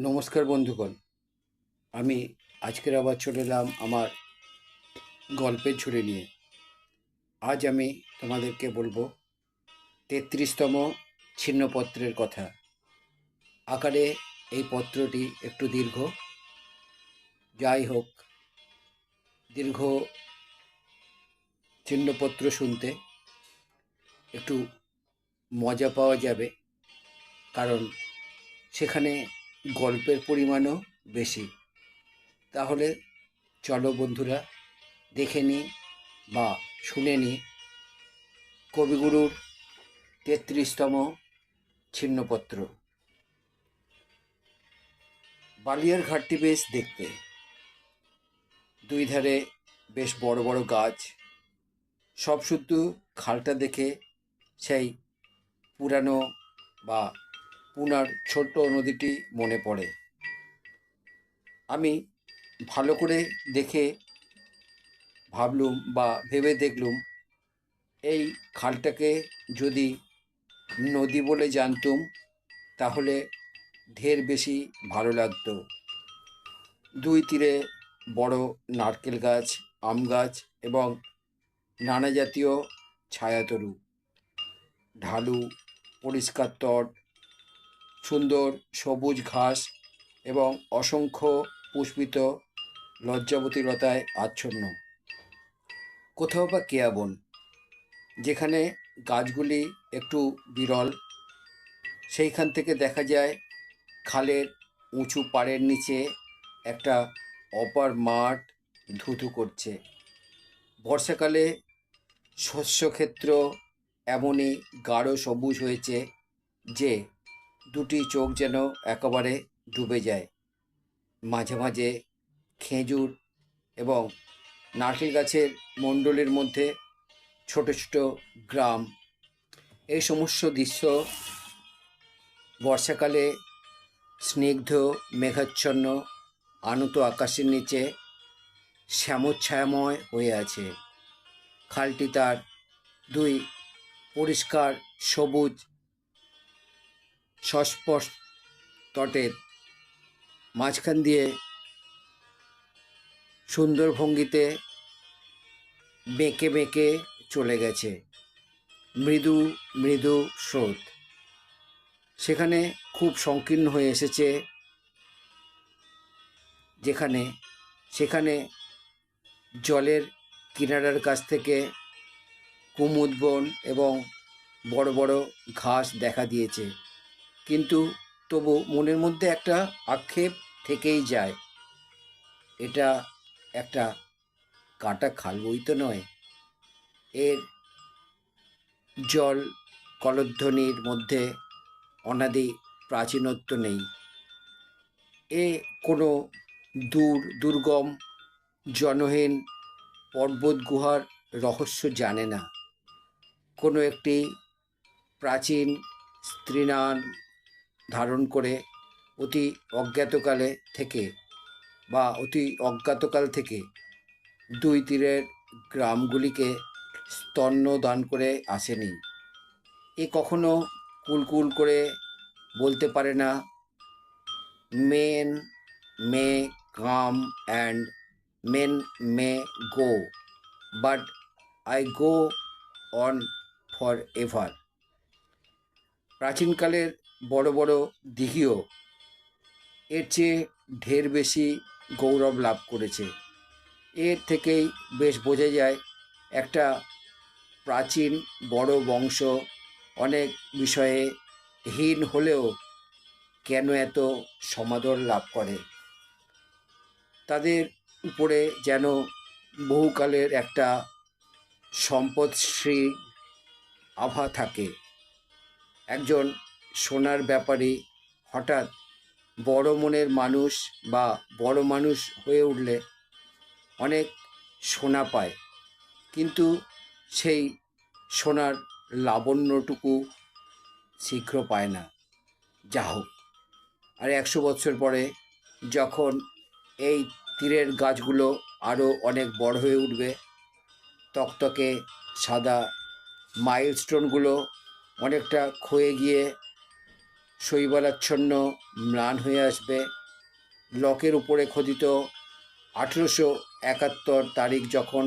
নমস্কার বন্ধুগণ। আমি আজকের আবার চলে এলাম আমার গল্পের ঝুড়ি নিয়ে। আজ আমি তোমাদেরকে বলব তেত্রিশতম ছিন্নপত্রের কথা। আকারে এই পত্রটি একটু দীর্ঘ। যাই হোক, দীর্ঘ ছিন্নপত্র শুনতে একটু মজা পাওয়া যাবে। কারণ সেখানে গল্পের পরিমাণও বেশি। তাহলে চলো বন্ধুরা, দেখে নিই বা শুনে নিই কবিগুরুর তেত্রিশতম ছিন্নপত্র। বালিয়ার ঘাটটি বেশ দেখতে। দুই ধারে বেশ বড় বড় গাছ। সব শুদ্ধ খালটা দেখে সেই পুরানো বা পুনার ছোট্ট নদীটি মনে পড়ে। আমি ভালো করে দেখে ভাবলুম বা ভেবে দেখলুম, এই খালটাকে যদি নদী বলে জানতুম, তাহলে ঢের বেশি ভালো লাগতো। দুই তীরে বড় নারকেল গাছ, আম গাছ এবং নানা জাতীয় ছায়াতরু। ঢালু, পরিষ্কার তট সুন্দর সবুজ ঘাস এবং অসংখ্য পুষ্পিত লজ্জাবতী লতায় আচ্ছন্ন। কোথাও বা কেয়া বন যেখানে গাছগুলি একটু বিরল, সেইখান থেকে দেখা যায় খালের উঁচু পাড়ের নিচে একটা অপার মাঠ ধুধু করছে। বর্ষাকালে শস্যক্ষেত্র এমনই গাঢ় সবুজ হয়েছে যে দুটি চোখ যেন একেবারে ডুবে যায়। মাঝে মাঝে খেজুর এবং নারকেল গাছের মণ্ডলের মধ্যে ছোট ছোট গ্রাম। এই সমস্ত দৃশ্য বর্ষাকালে স্নিগ্ধ, মেঘাচ্ছন্ন, আনত আকাশের নিচে শ্যামচ্ছায়াময় হয়ে আছে। খালটি তার দুই পরিষ্কার সবুজ সস্পর্শ তটের মাঝখান দিয়ে সুন্দর ভঙ্গিতে বেঁকে বেঁকে চলে গেছে। মৃদু মৃদু স্রোত। সেখানে খুব সংকীর্ণ হয়ে এসেছে যেখানে, সেখানে জলের কিনারার কাছ থেকে কুমুদ বন এবং বড় বড় ঘাস দেখা দিয়েছে। কিন্তু তবু মনের মধ্যে একটা আক্ষেপ থেকেই যায়। এটা একটা কাটা খাল বই তো নয়। এর জল কলধ্বনির মধ্যে অনাদি প্রাচীনত্ব নেই। এ কোনো দূর, দুর্গম, জনহীন পর্বত গুহার রহস্য জানে না। কোনো একটি প্রাচীন স্ত্রীনাম ধারণ করে অতি অজ্ঞাতকালে থেকে বা অতি অজ্ঞাতকাল থেকে দুই তীরের গ্রামগুলিকে স্তন্য দান করে আসেনি। এ কখনো কুলকুল করে বলতে পারে না। Men, may, come and men, may, go, but I go on for ever. প্রাচীনকালের বড় বড় দিঘিও এর চেয়ে ঢের বেশি গৌরব লাভ করেছে। এর থেকেই বেশ বোঝা যায় একটা প্রাচীন বড় বংশ অনেক বিষয়ে হীন হলেও কেন এত সমাদর লাভ করে? তাদের উপরে যেন বহুকালের একটা সম্পদশ্রী আভা থাকে। একজন সোনার ব্যাপারী হঠাৎ বড় মনের মানুষ বা বড় মানুষ হয়ে উঠলে অনেক সোনা পায়। কিন্তু সেই সোনার লাবণ্যটুকু শীঘ্র পায় না। যা হোক। আর একশো বছর পরে যখন এই তীরের গাছগুলো আরও অনেক বড় হয়ে উঠবে, তকতকে সাদা মাইলস্টোনগুলো অনেকটা ক্ষয়ে গিয়ে শৈবালাচ্ছন্ন ম্লান হয়ে আসবে। লকের উপরে খোদিত আঠেরোশো একাত্তর তারিখ যখন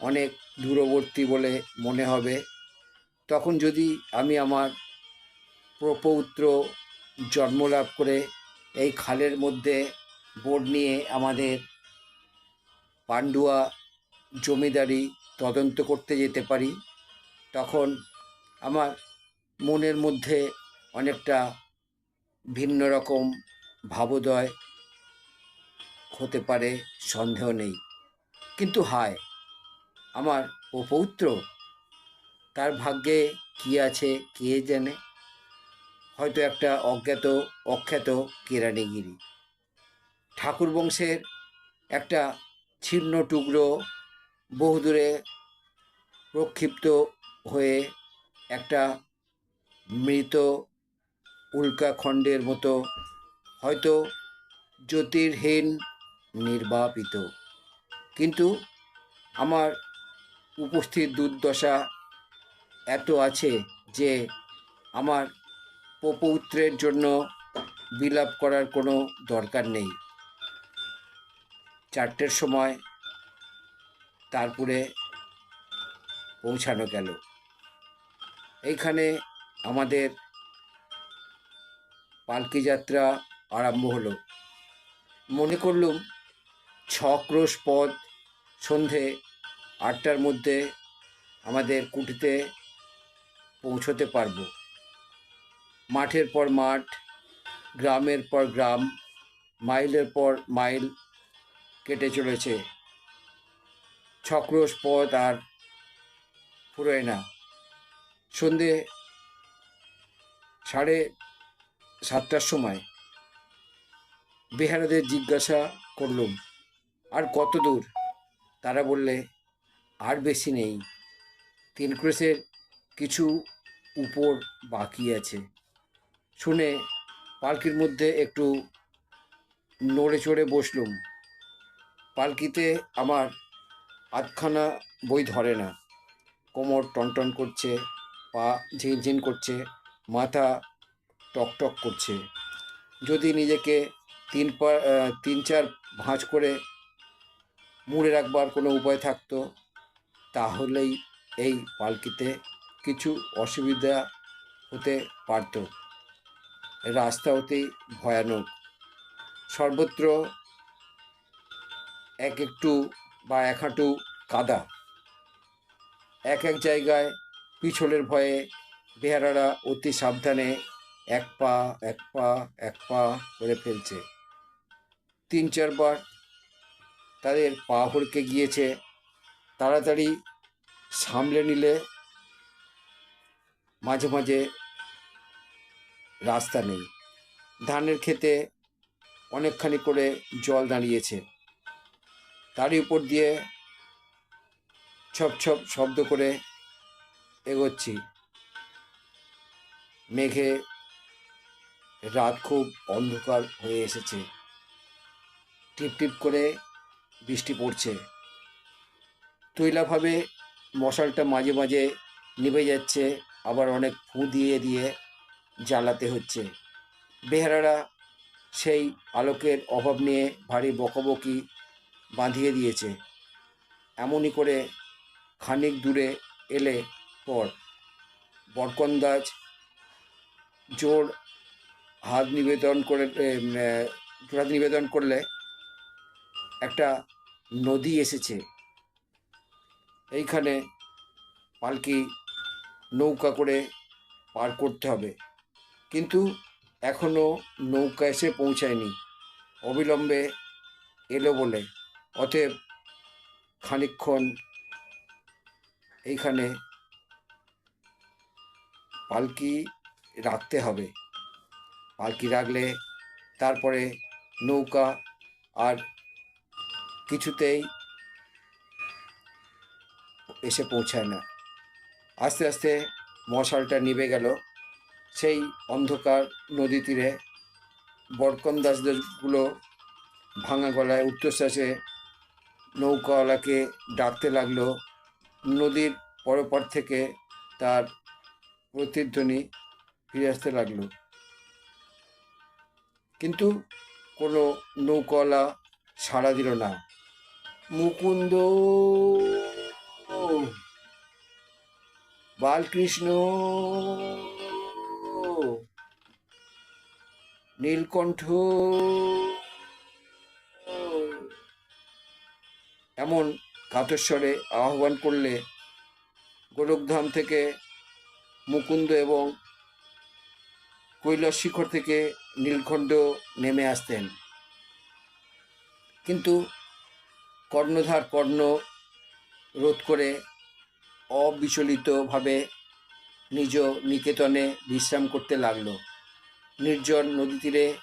অনেক দূরবর্তী বলে মনে হবে, তখন যদি আমি আমার প্রপৌত্র জন্মলাভ করে এই খালের মধ্যে বোর্ড নিয়ে আমাদের পান্ডুয়া জমিদারি তদন্ত করতে যেতে পারি, তখন আমার মনের মধ্যে অনেকটা ভিন্ন রকম ভাবোদয় হতে পারে, সন্দেহ নেই। কিন্তু হায়, আমার উপৌত্র তার ভাগ্যে কি আছে কে জানে? হয়তো একটা অজ্ঞাত, অখ্যাত কেরানিগিরি। ঠাকুর বংশের একটা ছিন্ন টুকরো বহুদূরে প্রক্ষিপ্ত হয়ে একটা মৃত উল্কাখণ্ডের মতো, হয়তো জ্যোতির্হীন নির্বাপিত। কিন্তু আমার উপস্থিত দুর্দশা এত আছে যে আমার পপৌত্রের জন্য বিলাপ করার কোনো দরকার নেই। চারটের সময় তারপরে পৌঁছানো গেল। এইখানে আমাদের পালকি যাত্রা আরম্ভ হলো। মনে করলুম ছ ক্রোশ পথ সন্ধে আটটার মধ্যে আমাদের কুটিতে পৌঁছতে পারব। মাঠের পর মাঠ, গ্রামের পর গ্রাম, মাইলের পর মাইল কেটে চলেছে। ছক্রোশ পথ আর ফুরোয় না। সন্ধে সাড়ে সাতটার সময় বেহারাদের জিজ্ঞাসা করলুম, আর কত দূর? তারা বললে, আর বেশি নেই। তিন ক্রোশের কিছু উপর বাকি আছে। শুনে পালকির মধ্যে একটু নড়ে চড়ে বসলুম। পালকিতে আমার আধখানা বই ধরে না। কোমর টনটন করছে, পা ঝিনঝিন করছে, মাথা টকটক করছে। যদি নিজেকে তিন পা তিন চার ভাঁজ করে মুড়ে রাখবার কোনো উপায় থাকতো, তাহলেই এই পালকিতে কিছু অসুবিধা হতে পারত। রাস্তা অতি ভয়ানক। সর্বত্র এক একটু বা এক হাঁটু কাদা। এক এক জায়গায় পিছলের ভয়ে বেহারারা অতি সাবধানে এক পা এক পা এক পা করে ফেলছে। তিন চারবার তাদের পা হড়কে গিয়েছে। তাড়াতাড়ি সামলে নিলে মাঝে মাঝে রাস্তা নেই। ধানের খেতে অনেকখানি করে জল দাঁড়িয়েছে। তারই উপর দিয়ে ছপ ছপ শব্দ করে এগোচ্ছি। মেঘে রাত খুব অন্ধকার হয়ে এসেছে। টিপ টিপ করে বৃষ্টি পড়ছে। তৈলাভাবে মশালটা মাঝে মাঝে নিভে যাচ্ছে, আবার অনেক ফু দিয়ে দিয়ে জ্বালাতে হচ্ছে। বেহারারা সেই আলোকের অভাব নিয়ে ভারী বকবকি বাঁধিয়ে দিয়েছে। এমনই করে খানিক দূরে এলে পর। বরকন্দাজ জোর হাত নিবেদন করে হাত নিবেদন করলে একটা নদী এসেছে। এইখানে পালকি নৌকা করে পার করতে হবে। কিন্তু এখনও নৌকা এসে পৌঁছায়নি। অবিলম্বে এলো বলে। অতএব খানিকক্ষণ এইখানে পালকি রাখতে হবে। পালকি রাখলে, তারপরে নৌকা আর কিছুতেই এসে পৌঁছায় না। আস্তে আস্তে মশালটা নিভে গেল। সেই অন্ধকার নদী তীরে বরকন্দাজগুলো ভাঙা গলায় উচ্চশ্বাসে নৌকাওয়ালাকে ডাকতে লাগল। নদীর পরপর থেকে তার প্রতিধ্বনি ফিরে আসতে লাগল। কিন্তু কোনো নৌকলা সাড়া দিল না। মুকুন্দ বালকৃষ্ণ নীলকণ্ঠ এমন কাতস্বরে আহ্বান করলে গোলকধাম থেকে মুকুন্দ এবং কৈলাস শিখর থেকে নীলকণ্ঠ নেমে আসতেন। কিন্তু কর্ণধার কর্ণ রোধ করে অবিচলিতভাবে নিজ নিকেতনে বিশ্রাম করতে লাগল। নির্জন নদী তীরে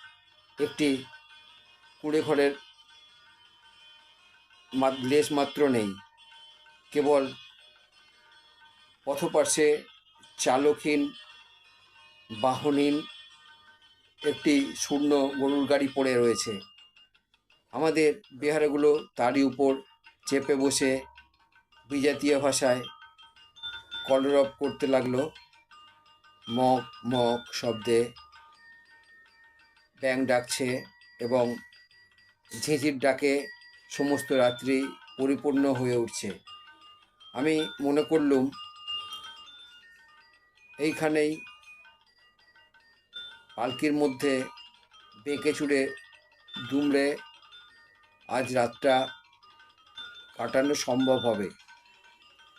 একটি কুঁড়ে ঘরের মা- লেশ মাত্র নেই। কেবল পথপার্শ্বে চালকহীন বাহনহীন একটি শূন্য গরুর গাড়ি পড়ে রয়েছে। আমাদের বিহারগুলো তারই উপর চেপে বসে বিজাতীয় ভাষায় কলরব করতে লাগল। মক মক শব্দে ব্যাং ডাকছে এবং ঝিঁঝির ডাকে সমস্ত রাত্রি পরিপূর্ণ হয়ে উঠছে। আমি মনে করলুম, এইখানেই পালকির মধ্যে বেঁকে চুড়ে দুমড়ে আজ রাতটা কাটানো সম্ভব হবে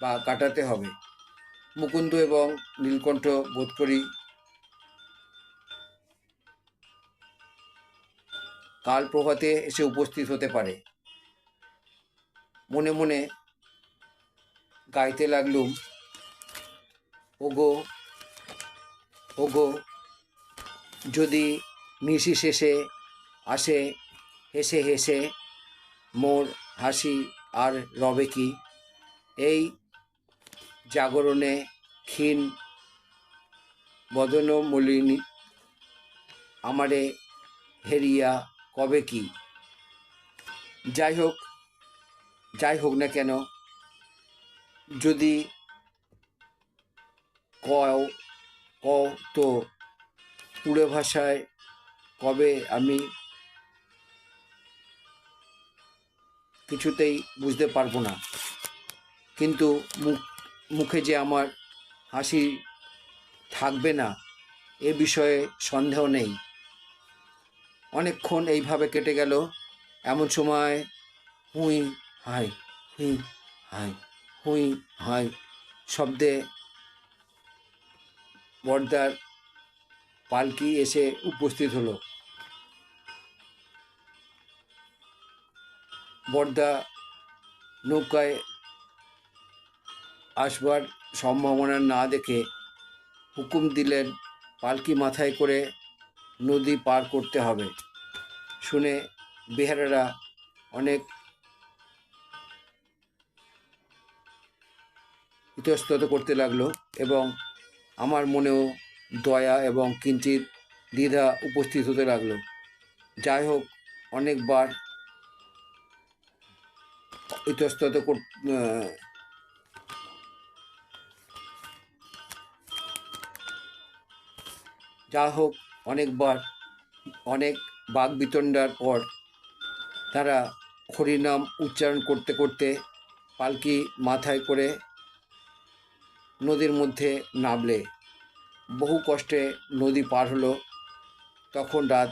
বা কাটাতে হবে। মুকুন্দ এবং নীলকণ্ঠ বোধ করি কাল প্রভাতে এসে উপস্থিত হতে পারে। মনে মনে গাইতে লাগলুম, ওগো ওগো যদি নিশি শেষে আসে, হেসে হেসে মোর হাসি আর রবে কি? এই জাগরণে ক্ষীণ বদন মলিনী আমারে হেরিয়া কবে কি? যাই হোক যাই হোক না কেন, যদি কও কও তো পুরো ভাষায় কবে আমি কিছুতেই বুঝতে পারব না। কিন্তু মুখ, মুখে যে আমার হাসি থাকবে না, এ বিষয়ে সন্দেহ নেই। অনেকক্ষণ এইভাবে কেটে গেল, এমন সময় হুই, হাই হুই হাই হুই, হাই শব্দে বর্দার পালকি এসে উপস্থিত হলো। বর্দা নৌকায় আসবার সম্ভাবনা না দেখে হুকুম দিলেন, পালকি মাথায় করে নদী পার করতে হবে। শুনে বেহারারা অনেক ইতস্তত করতে লাগল এবং আমার মনেও দয়া এবং কিঞ্চিত দ্বিধা উপস্থিত হতে লাগল। যাই হোক অনেকবার ইতস্তত যা হোক অনেকবার অনেক বাঘ বিতণ্ডার পর তারা হরিনাম উচ্চারণ করতে করতে পালকি মাথায় করে নদীর মধ্যে নামলে। বহু কষ্টে নদী পার হলো। তখন রাত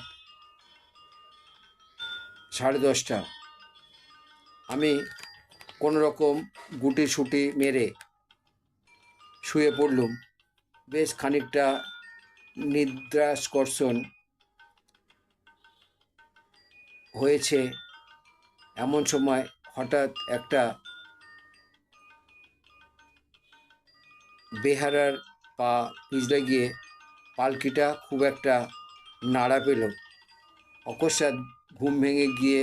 সাড়ে দশটা। আমি কোনো রকম গুটি সুটি মেরে শুয়ে পড়লুম। বেশ খানিকটা নিদ্রাস্কর্ষণ হয়েছে এমন সময় হঠাৎ একটা বেহারার পা পিছলে গিয়ে পালকিটা খুব একটা নাড়া পেল। অকস্মাৎ ঘুম ভেঙে গিয়ে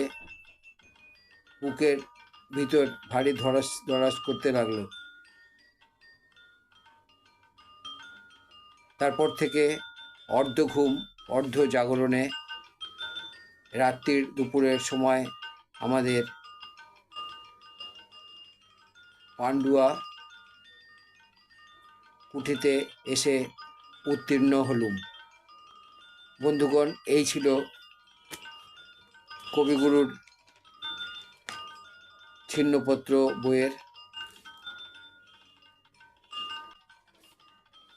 বুকের ভিতর ভারী ধরাস ধরাস করতে লাগল। তারপর থেকে অর্ধ ঘুম, অর্ধ জাগরণে রাত্রির দুপুরের সময় আমাদের পান্ডুয়া কুঠিতে এসে উত্তীর্ণ হলুম। বন্ধুগণ, এই ছিল কবিগুরুর ছিন্নপত্র বইয়ের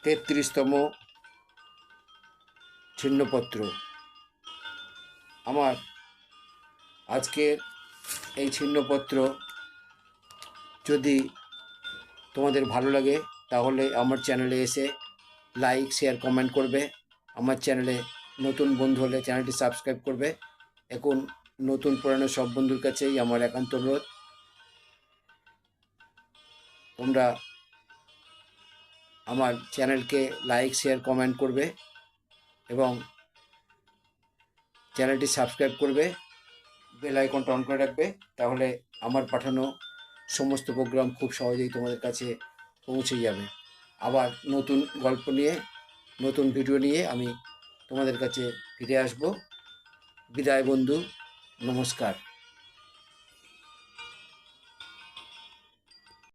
তেত্রিশতম ছিন্নপত্র। আমার আজকের এই ছিন্নপত্র যদি তোমাদের ভালো লাগে তাহলে আমার চ্যানেলে এসে লাইক শেয়ার কমেন্ট করবে। আমার চ্যানেলে নতুন বন্ধু হলে চ্যানেলটি সাবস্ক্রাইব করবে। এখন নতুন পুরানো সব বন্ধুর কাছেই আমার একান্ত অনুরোধ। তোমরা আমার চ্যানেলকে লাইক শেয়ার কমেন্ট করবে এবং চ্যানেলটি সাবস্ক্রাইব করবে। বেল আইকনটা অন করে রাখবে। তাহলে আমার পাঠানো সমস্ত প্রোগ্রাম খুব সহজেই তোমাদের কাছে পৌঁছে যাবে। আবার নতুন গল্প নিয়ে, নতুন ভিডিও নিয়ে আমি তোমাদের কাছে ফিরে আসব। বিদায় বন্ধু, নমস্কার।